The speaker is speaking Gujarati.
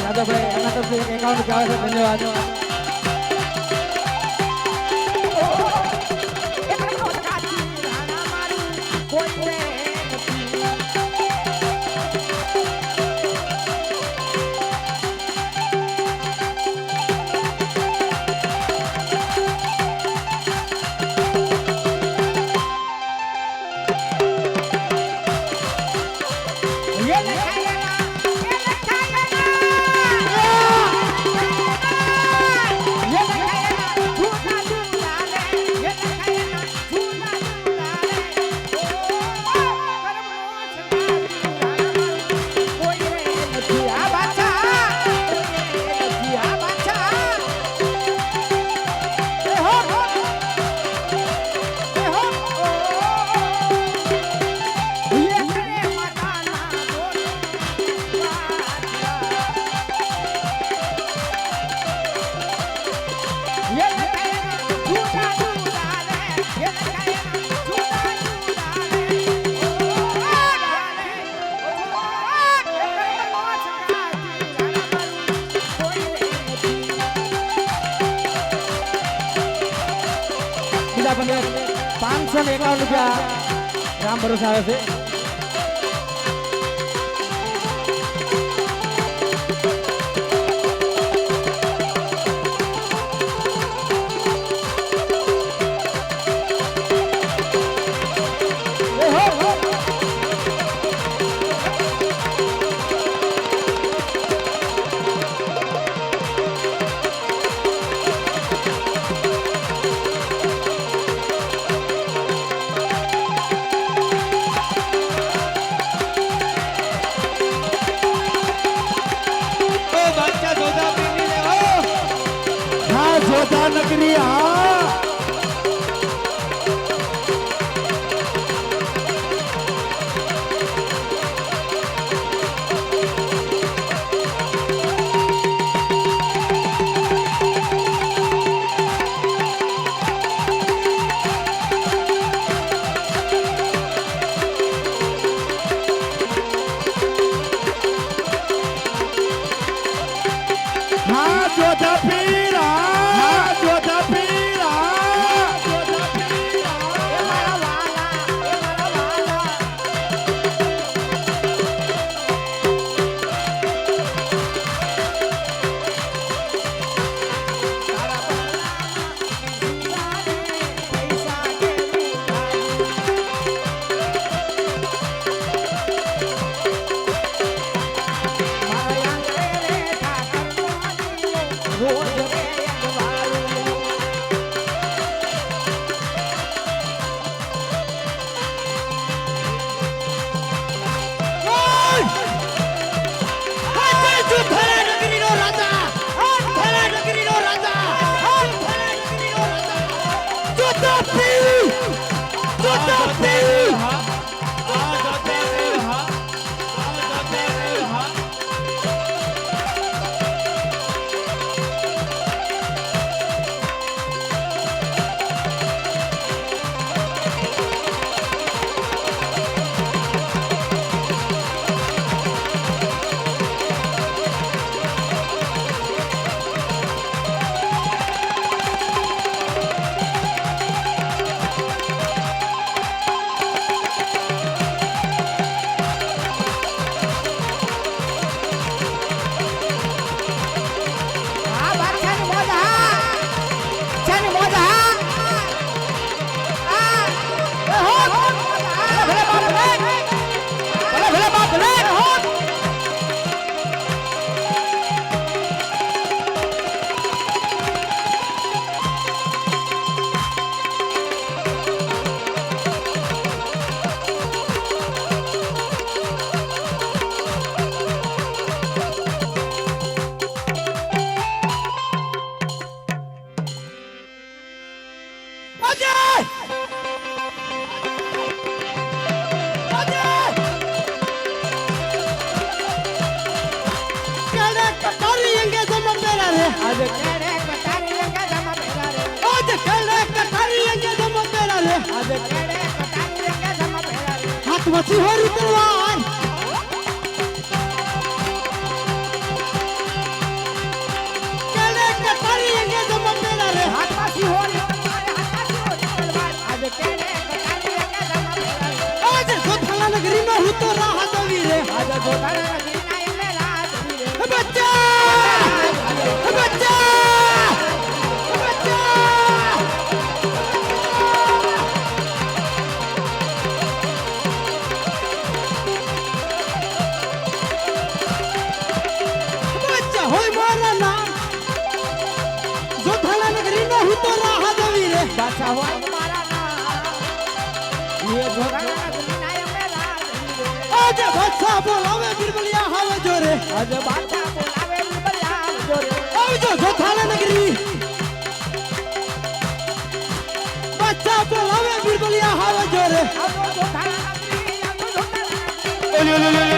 રાધાભાઈ એના તરફથી એક રૂપિયા આવે છે ધન્યવાદ બીજા ને એકાવન રૂપિયા. રામ ભરોસે આવે છે. નગરી હા What's your see how you. આજે બચ્ચા બોલાવે બિરબલિયા હાવે જોરે. આજે બાદશાહ બોલાવે બિરબલિયા આવજો રે આવજો જોધાલા નગરી. બચ્ચા બોલાવે બિરબલિયા હાવે જોરે. આવજો જોધાણા નગરી આવજો જોધાણા નગરી.